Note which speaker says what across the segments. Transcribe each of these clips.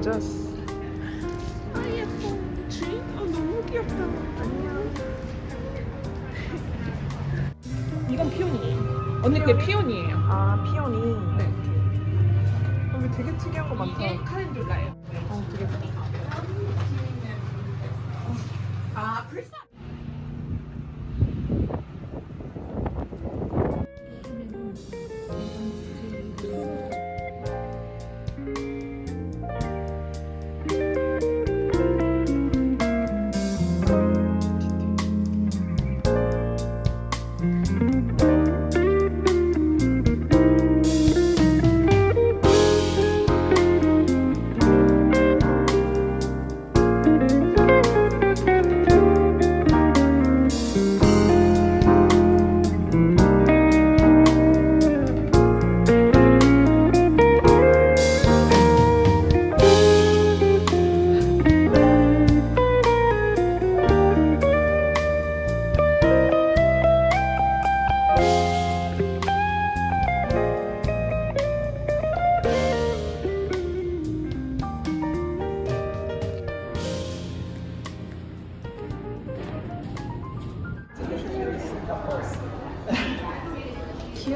Speaker 1: 좋아졌어.
Speaker 2: 아 예뻐 주인 아 너무 귀엽다 안녕 이건 피온이에요 언니 게 피온이에요
Speaker 1: 아 피오니.
Speaker 2: 네
Speaker 1: 여기 되게 특이한 거 많다.
Speaker 2: 이게 카렌듈라예요
Speaker 1: 어 되게.
Speaker 2: 아 불사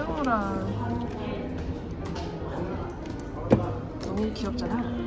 Speaker 1: 귀여워라. 너무 귀엽잖아.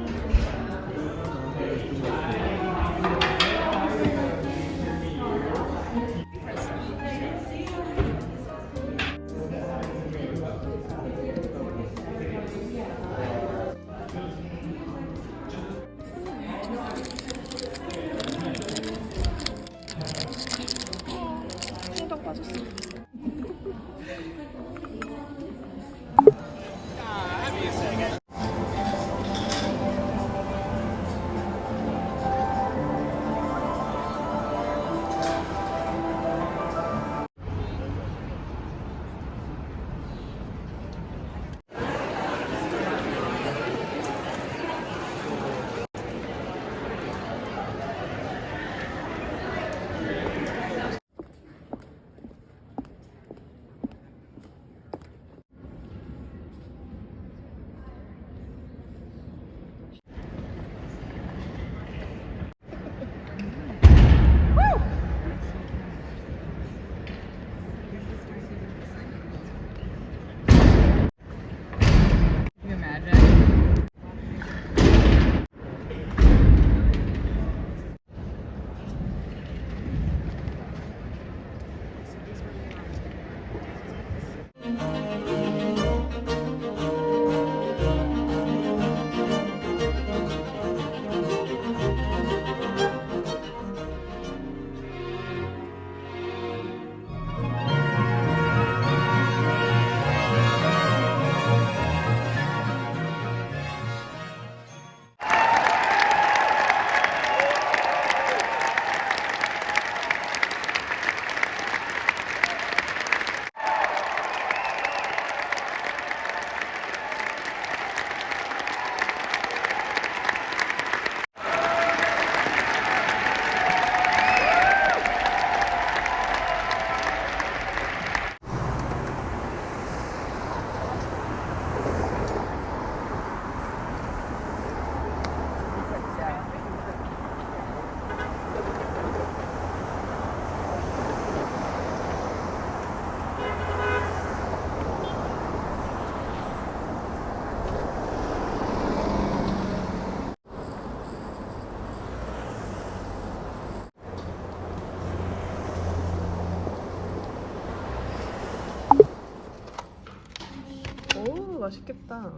Speaker 1: 맛있겠다.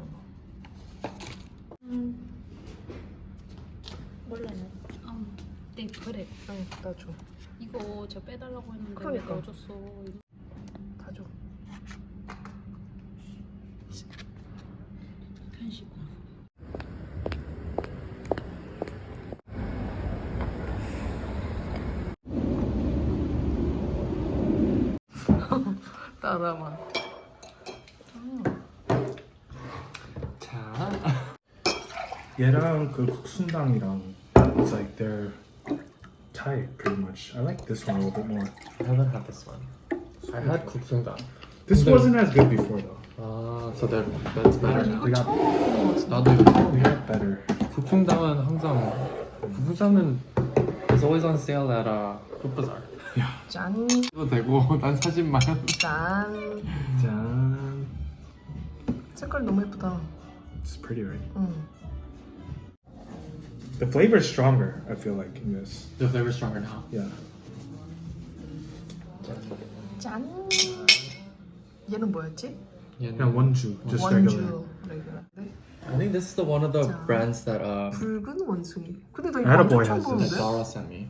Speaker 3: 원래는 음, put it.
Speaker 1: 응, 나 줘.
Speaker 3: 이거 저 빼달라고 했는데
Speaker 1: 그러니까.
Speaker 3: 왜 넣어줬어?
Speaker 1: 다 줘.
Speaker 3: 편식.
Speaker 1: 따라만.
Speaker 4: 얘랑 그 국순당이랑 it's like they're tied pretty much. I like this one a little bit more.
Speaker 5: I haven't had this one. I had 국sun당.
Speaker 4: This
Speaker 5: 근데-
Speaker 4: wasn't as good before though.
Speaker 5: 아, so that that's better.
Speaker 4: We got
Speaker 5: 나도 이거
Speaker 4: we got better.
Speaker 5: 국풍당은 항상 국풍당은 is always on sale at uh, Fruit Bazaar.
Speaker 1: 짠,
Speaker 5: 이거 되고 난 사진만.
Speaker 1: 짠.
Speaker 4: 짠.
Speaker 1: 색깔 너무 예쁘다.
Speaker 4: It's pretty, right?
Speaker 1: 응.
Speaker 4: The flavor is stronger. I feel like in this.
Speaker 5: The flavor is stronger now.
Speaker 4: Yeah.
Speaker 1: 짠. 얘는 뭐였지?
Speaker 5: 얘는-
Speaker 4: Yeah, 원주, just regular.
Speaker 1: 원주 레귤러. 네?
Speaker 5: I think this is the one of the
Speaker 1: 자.
Speaker 5: brands that uh,
Speaker 1: 붉은 원숭이. 근데 나 이거
Speaker 4: Attaboy
Speaker 1: 완전 처음
Speaker 4: has
Speaker 5: that
Speaker 4: this.
Speaker 1: 보는데?
Speaker 5: Zara sent me.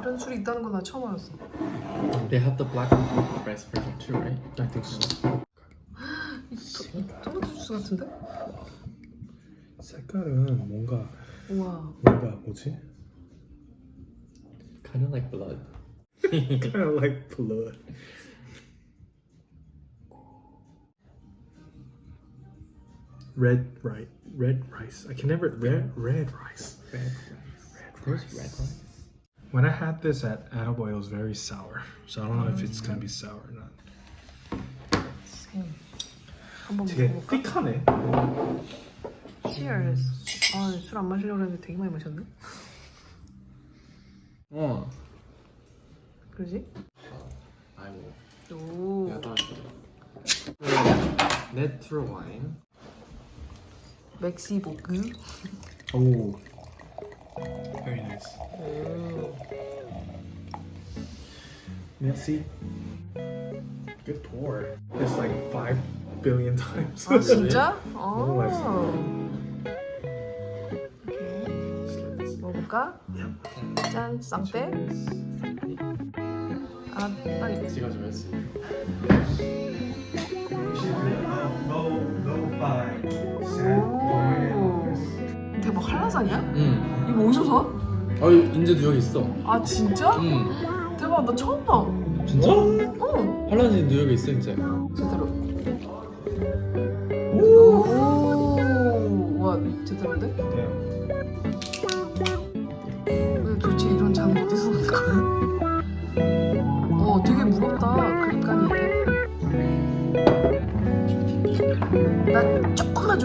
Speaker 1: 이런 술이 있다는 거 나 처음 알았어.
Speaker 5: They have the black rice version too, right?
Speaker 4: I think so.
Speaker 1: 토마토 주스 같은데?
Speaker 4: 색깔은 뭔가
Speaker 1: 우와.
Speaker 4: 뭔가 뭐지?
Speaker 5: Kind of like blood.
Speaker 4: kind of like blood. Red rice, red rice. I can never red red rice. Red rice. Red
Speaker 5: There's
Speaker 4: rice.
Speaker 5: red rice.
Speaker 4: When I had this at Attaboy, it was very sour. So I don't know if it's gonna be sour or not.
Speaker 1: 음. 한번
Speaker 4: 되게
Speaker 1: 먹어볼까?
Speaker 4: thick하네.
Speaker 1: Cheers. 아, 술 안 마시려고 했는데 되게 많이 마셨네.
Speaker 5: 어.
Speaker 1: 그러지?
Speaker 5: 아이고.
Speaker 1: 오.
Speaker 5: 네트로 와인.
Speaker 1: 멕시보그.
Speaker 4: Oh. Very nice. Merci. Good pour. It's like five billion times.
Speaker 1: 아 진짜?
Speaker 4: 너무 맛있어.
Speaker 1: 먹어볼까? 짠, 쌍떼. 아, 빨리.
Speaker 5: 찍어줘야지.
Speaker 1: 오. 되게 막 한라산이야?
Speaker 5: 응.
Speaker 1: 이거 어디서 사?
Speaker 5: 어, 인제도 여기 있어.
Speaker 1: 아 진짜?
Speaker 5: 응.
Speaker 1: 대박, 나 처음 봐.
Speaker 5: 진짜?
Speaker 1: 어,
Speaker 5: 할란지 뉴욕에 있어 이제.
Speaker 1: 제대로.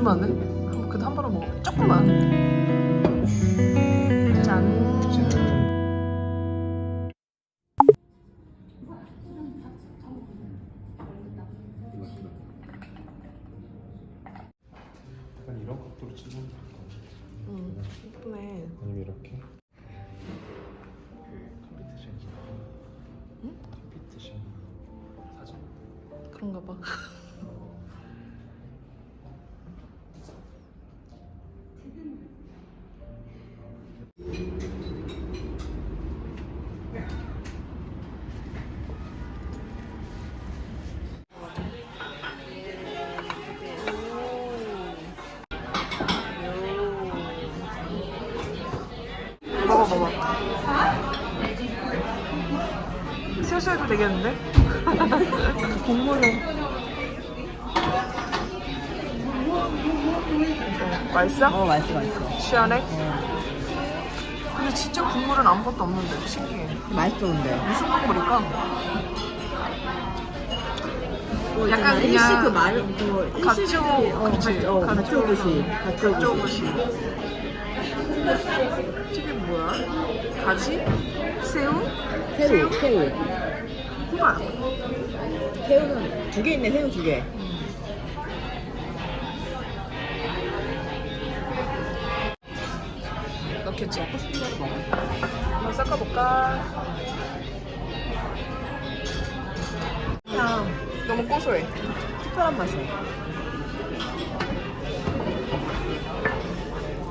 Speaker 1: 돼? 한- 그래도 한 번은 먹어. 조금만. 짠.
Speaker 4: 약간 이런 각도로 찍으면
Speaker 1: 응, 예쁘네.
Speaker 4: 아니면 이렇게
Speaker 1: 응?
Speaker 4: 컴피티션 사진
Speaker 1: 그런가 봐. 되겠는데? 국물은 맛있어?
Speaker 6: 어 맛있어 맛있어
Speaker 1: 시원해? 근데 진짜 국물은 아무것도 없는데 신기해
Speaker 6: 맛있어 근데
Speaker 1: 무슨 국물일까?
Speaker 6: 뭐
Speaker 1: 약간 그냥
Speaker 6: 일식 그 말, 그 어,
Speaker 1: 그치.
Speaker 6: 가- 어,
Speaker 1: 가쪼.
Speaker 6: 가쪼부시
Speaker 1: 가쪼부시 저게 뭐야? 가지? 새우?
Speaker 6: 새우 새우
Speaker 1: 호박
Speaker 6: 새우는 두 개 있네 새우 두개.
Speaker 1: 넣겠지? 한번 섞어볼까?
Speaker 6: 그냥
Speaker 1: 너무 고소해.
Speaker 6: 특별한 맛이야.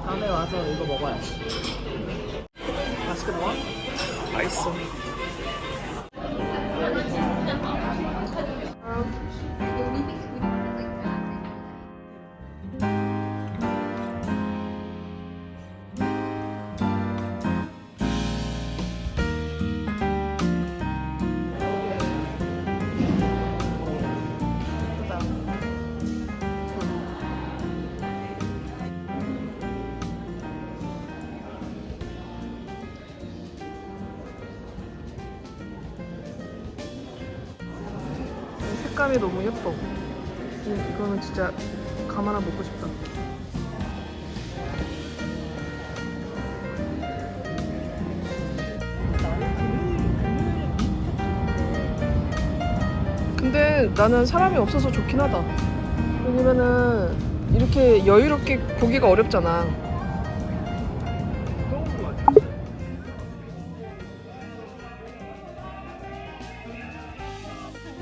Speaker 6: 다음에 와서 이거 먹어야지.
Speaker 1: 맛있게 나와? 맛있어 식감이 너무 예뻐. 이- 이거는 진짜 가마나 먹고 싶다. 근데 나는 사람이 없어서 좋긴 하다. 왜냐면은 이렇게 여유롭게 보기가 어렵잖아.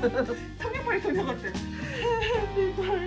Speaker 2: Bye.